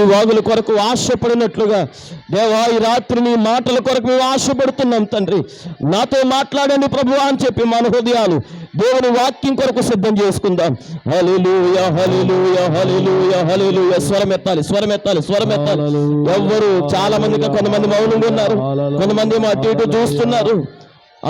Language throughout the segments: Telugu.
ఈ వాగుల కొరకు ఆశపడినట్లుగా దేవా ఈ రాత్రి నీ మాటల కొరకు మేము ఆశపడుతున్నాం తండ్రి. నాతో మాట్లాడండి ప్రభు అని చెప్పి మన హృదయాలు దేవుని వాక్యం కొరకు సిద్ధం చేసుకుందాం. హల్లెలూయ హల్లెలూయ హల్లెలూయ హల్లెలూయ. స్వరం ఎత్తాలి స్వరం ఎత్తాలి స్వరం ఎత్తాలి. ఎవ్వరు చాలా మందిగా కొంతమంది మౌనంగా ఉన్నారు కొంతమంది అటు ఇటు చూస్తున్నారు.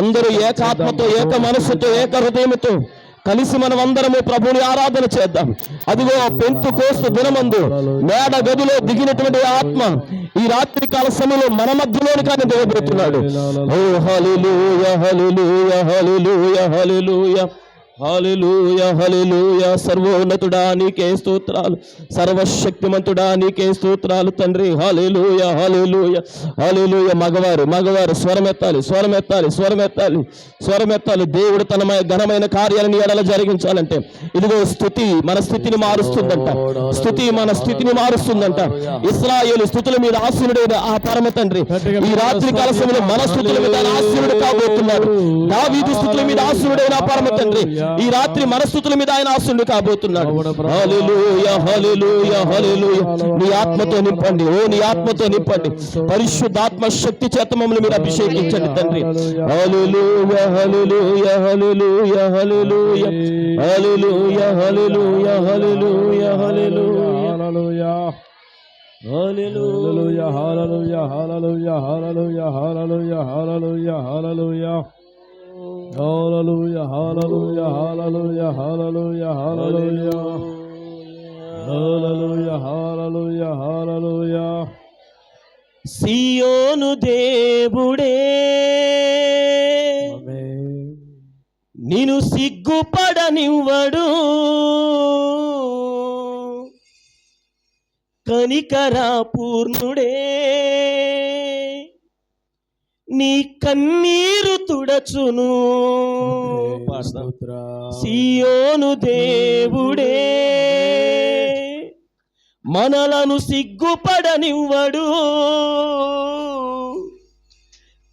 అందరూ ఏకాత్మతో ఏక మనస్సుతో ఏక హృదయముతో కలిసి మనం అందరము ప్రభుని ఆరాధన చేద్దాం. అదిగో పెంతు కోస్తు దినమందు మేడ గదిలో దిగినటువంటి ఆత్మ ఈ రాత్రి కాల సమయంలో మన మధ్యలోని కానీ దిగబెడుతున్నాడు ఓ హల్లెలూయ హల్లెలూయ హల్లెలూయ హల్లెలూయ. హల్లెలూయ హల్లెలూయ. సర్వోన్నతుడా నీకే స్తోత్రాలు సర్వశక్తిమంతుడా నీకే స్తోత్రాలు తండ్రి. హల్లెలూయ హల్లెలూయ హల్లెలూయ. మగవారు మగవారు స్వరమెత్తాలి స్వరమెత్తాలి స్వరమెత్తాలి స్వరమెత్తాలి దేవుడు తన ఘనమైన కార్యాలను ఎడల జరిగించాలంటే ఇదిగో స్థుతి మన స్థితిని మారుస్తుందంట. స్థుతి మన స్థితిని మారుస్తుందంట. ఇస్రాయేలు స్థుతుల మీద ఆశీనుడైన ఆ పరమ తండ్రి. ఈ రాత్రి కాల సమయంలో మన స్థుతుల మీద ఆశీనుడు కాబోతున్నాడు. దావీదు స్థుతుల మీద ఆశీనుడైన పరమ తండ్రి. ఈ రాత్రి మనస్థుతుల మీద ఆయన ఆసుడు కాబోతున్నాడు నీ ఆత్మతో నింపండి ఓ నీ ఆత్మతో నింపండి పరిశుద్ధాత్మ శక్తి చేత మమ్మల్ని మీరు అభిషేకించండి తండ్రి Hallelujah, hallelujah, hallelujah, hallelujah, hallelujah, hallelujah, hallelujah. Hallelujah, hallelujah, hallelujah, hallelujah, hallelujah. Hallelujah, hallelujah, hallelujah. సియోను దేవుడే. నిన్ను సిగ్గుపడనివ్వడు కనికరా పూర్ణుడే నీ కన్నీరు తుడచును. సియోను దేవుడే. మనలను సిగ్గుపడనివ్వడు.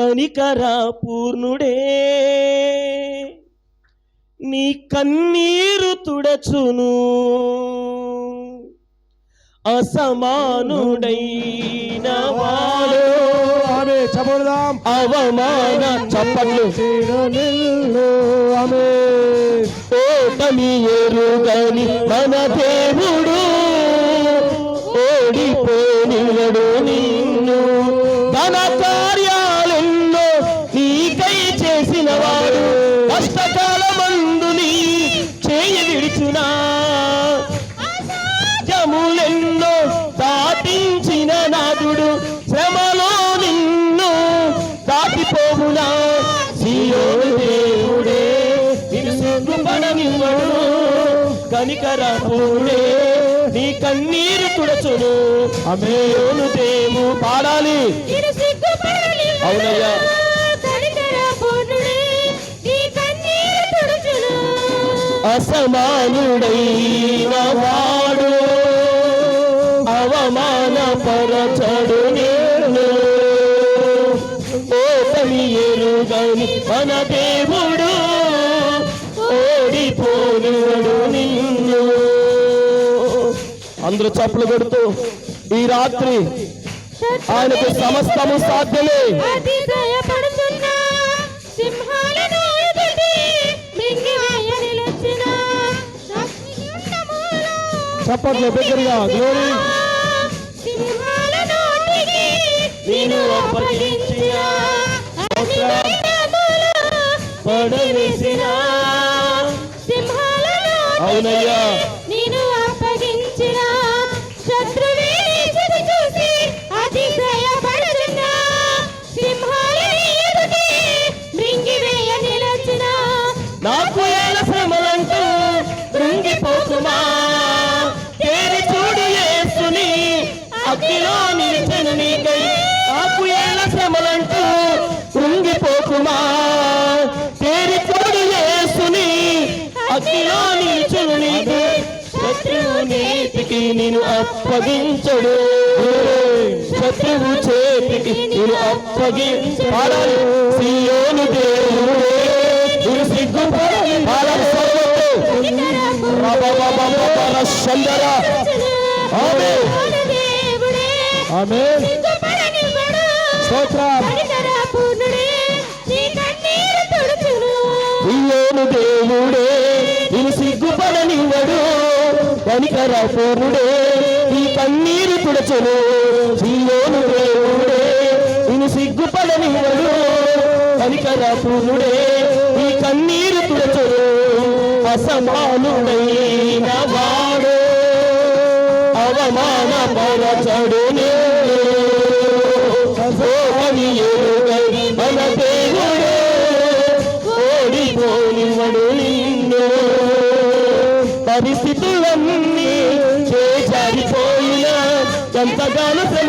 కనికరా పూర్ణుడే. నీ కన్నీరు తుడచును. అసమానుడైన వాడు. ఆమె చపడదాం అవమాన చప్పట్లు. ఆమె. ఓటమి ఎరుగని మన దేవుడు కనికరపుడే నీ కన్నీరు తుడచును అమేయోను దేవు పాడాలి. అవునయ్యా. అసమానుడైన వాడు అవమాన పరచడు అందరూ చప్పులు కొడుతూ ఈ రాత్రి ఆయనకు సమస్తము సాధ్యమే. చప్పట్లు బిగ్గరగా గ్లోరీ సింహాల నోటికి నేను అప్పగించిన పడవేసిన అవునయ్యా. నిన్ను అప్పగించడు. శత్రువు చేతికి నిన్ను అప్పగించాలి. సీయోను దేవుడు ఆమె ఆమె స్తోత్రం. కనికర ఈ కన్నీరు తుడచును. ఇయ్యోను దేవుడే నేను సిగ్గుపడనివ్వడు కనికర ఈ కన్నీరు తుడచును. అసమానుడైన వాడు అవమానపరచడు.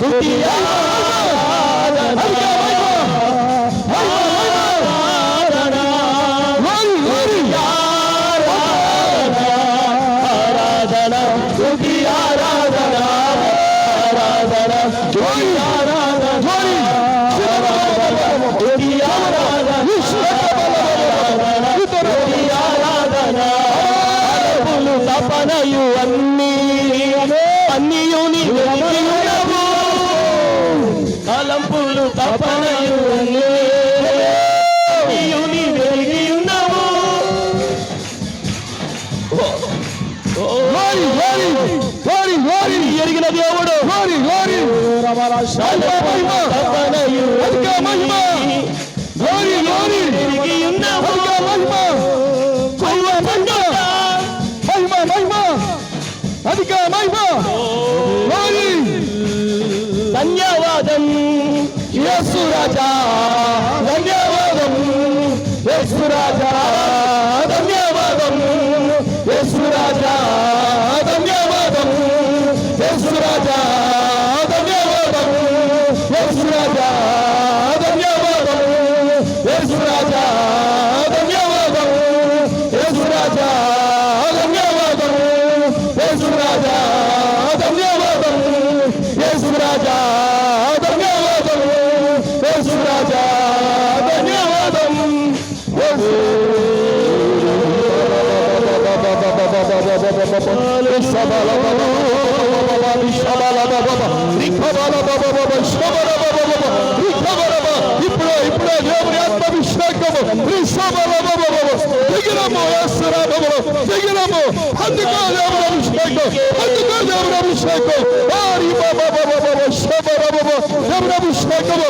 দুটিয়া అధిక మహిమ. ధన్యవాదం. యేసు రాజా. యేసురాజా ధన్యవాదము యేసురాజా ధన్యవాదము యేసురాజా ధన్యవాదము యేసురాజా ధన్యవాదము యేసురాజా ధన్యవాదము యేసురాజా ధన్యవాదము యేసు సబల బాబా బాబా సబల బాబా బాబా సబల బాబా బాబా దేవుని ఆత్మాభిషేకము దిగినము దిగినము అందుకో దేవుని అభిషేకం అందుకో దేవుని అభిషేకం వారి దేవుని అభిషేకము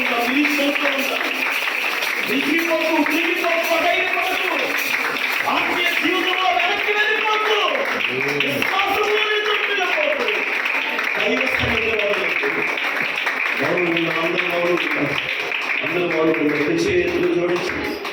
ఉంటాం సిరీస్ చదువుతూ ఉంటాం డిగ్రీ కోసం డిగ్రీ కోసం అడైపోతూ ఆత్మీయ జీవితంలో వెనక్కి వెళ్ళిపోతూ విశ్వాసంలోనే తప్పిపోతూ దైవ సన్నిధిలో అందరూ అందరూ అందరూ వాళ్ళు చేతులు జోడించి